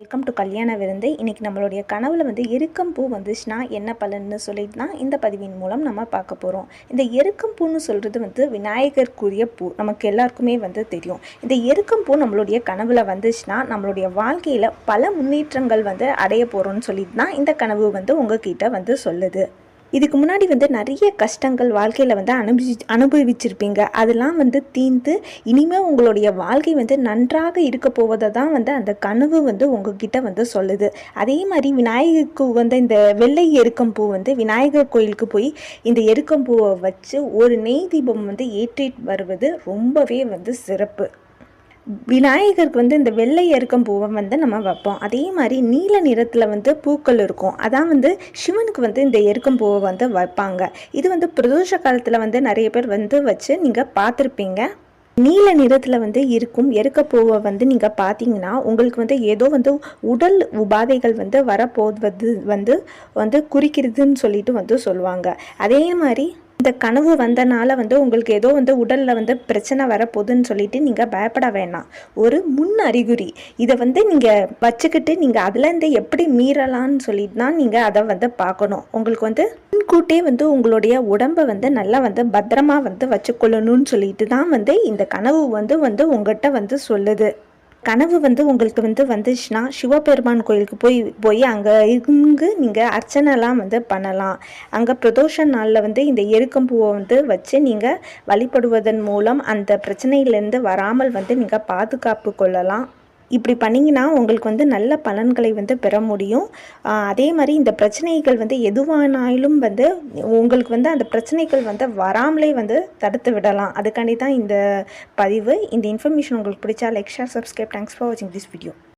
Welcome to கல்யாண விருந்து இன்றைக்கி நம்மளுடைய கனவில் வந்து எருக்கம் பூ வந்துச்சுன்னா என்ன பலன்னு சொல்லிட்டு தான் இந்த பதிவின் மூலம் நம்ம பார்க்க போகிறோம் இந்த எருக்கம் பூன்னு சொல்கிறது வந்து விநாயகருக்குரிய பூ. நமக்கு எல்லாருக்குமே வந்து தெரியும். இந்த எருக்கம் பூ நம்மளுடைய கனவில் வந்துச்சுன்னா நம்மளுடைய வாழ்க்கையில் பல முன்னேற்றங்கள் வந்து அடைய போகிறோம்னு சொல்லிட்டு தான் இந்த கனவு வந்து உங்ககிட்ட வந்து சொல்லுது. இதுக்கு முன்னாடி வந்து நிறைய கஷ்டங்கள் வாழ்க்கையில் வந்து அனுபவி அனுபவிச்சிருப்பீங்க. அதெல்லாம் வந்து தீர்ந்து இனிமேல் உங்களுடைய வாழ்க்கை வந்து நன்றாக இருக்க போவதை தான் வந்து அந்த கனவு வந்து உங்ககிட்ட வந்து சொல்லுது. அதே மாதிரி விநாயகருக்கு வந்து இந்த வெள்ளை எருக்கம் பூ வந்து விநாயகர் கோயிலுக்கு போய் இந்த எருக்கம் பூவை வச்சு ஒரு நெய் தீபம் வந்து ஏற்றிட்டு வருவது ரொம்பவே வந்து சிறப்பு. விநாயகருக்கு வந்து இந்த வெள்ளை எருக்கம் பூவை வந்து நம்ம வைப்போம். அதே மாதிரி நீல நிறத்தில் வந்து பூக்கள் இருக்கும். அதான் வந்து சிவனுக்கு வந்து இந்த எருக்கம் பூவை வந்து வைப்பாங்க. இது வந்து பிரதோஷ காலத்தில் வந்து நிறைய பேர் வந்து வச்சு நீங்கள் பார்த்துருப்பீங்க. நீல நிறத்தில் வந்து இருக்கும் எருக்கப்பூவை வந்து நீங்கள் பார்த்தீங்கன்னா உங்களுக்கு வந்து ஏதோ வந்து உடல் உபாதைகள் வந்து வரப்போவது வந்து வந்து குறிக்கிறதுன்னு சொல்லிட்டு வந்து சொல்லுவாங்க. அதே மாதிரி இந்த கனவு வந்தனால வந்து உங்களுக்கு ஏதோ வந்து உடலில் வந்து பிரச்சனை வரப்போகுதுன்னு சொல்லிட்டு நீங்கள் பயப்பட வேணாம். ஒரு முன் அறிகுறி இதை வந்து நீங்கள் வச்சுக்கிட்டு நீங்கள் அதுலேருந்து எப்படி மீறலாம்னு சொல்லிட்டு தான் நீங்கள் அதை வந்து பார்க்கணும். உங்களுக்கு வந்து முன்கூட்டே வந்து உங்களுடைய உடம்பை வந்து நல்லா வந்து பத்திரமா வந்து வச்சுக்கொள்ளணும்னு சொல்லிட்டு தான் வந்து இந்த கனவு வந்து வந்து உங்கள்கிட்ட வந்து சொல்லுது. கனவு வந்து உங்களுக்கு வந்து வந்துச்சுன்னா சிவபெருமான் கோயிலுக்கு போய் போய் அங்கே இங்கு நீங்கள் அர்ச்சனைலாம் வந்து பண்ணலாம். அங்கே பிரதோஷ நாளில் வந்து இந்த எருக்கம்பூவை வந்து வச்சு நீங்கள் வழிபடுவதன் மூலம் அந்த பிரச்சனையிலேருந்து வராமல் வந்து நீங்கள் பாதுகாப்பு கொள்ளலாம். இப்படி பண்ணிங்கன்னா உங்களுக்கு வந்து நல்ல பலன்களை வந்து பெற முடியும். அதே மாதிரி இந்த பிரச்சனைகள் வந்து எதுவானாலும் வந்து உங்களுக்கு வந்து அந்த பிரச்சனைகள் வந்து வராமலே வந்து தடுத்து விடலாம். அதுக்காண்டி தான் இந்த பதிவு. இந்த இன்ஃபர்மேஷன் உங்களுக்கு பிடிச்சா like share subscribe thanks for வாட்சிங் திஸ் வீடியோ